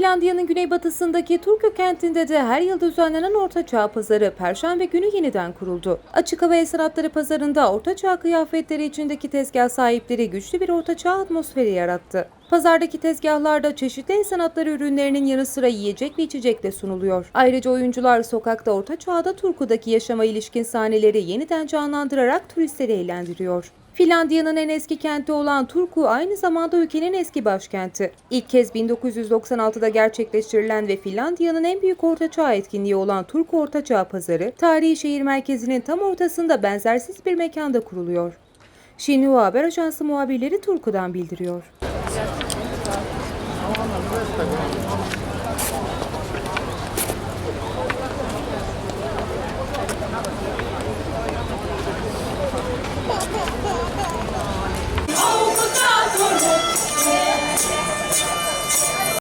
Finlandiya'nın güneybatısındaki Turku kentinde de her yıl düzenlenen Orta Çağ Pazarı Perşembe günü yeniden kuruldu. Açık hava el sanatları pazarında Orta Çağ kıyafetleri içindeki tezgah sahipleri güçlü bir Orta Çağ atmosferi yarattı. Pazardaki tezgahlarda çeşitli el ürünlerinin yanı sıra yiyecek ve içecek de sunuluyor. Ayrıca oyuncular sokakta Orta Çağ'da Turku'daki yaşama ilişkin sahneleri yeniden canlandırarak turistleri eğlendiriyor. Finlandiya'nın en eski kenti olan Turku aynı zamanda ülkenin eski başkenti. İlk kez 1996'da gerçekleştirilen ve Finlandiya'nın en büyük ortaçağ etkinliği olan Turku Ortaçağ Pazarı, tarihi şehir merkezinin tam ortasında benzersiz bir mekanda kuruluyor. Xinhua Haber Ajansı muhabirleri Turku'dan bildiriyor.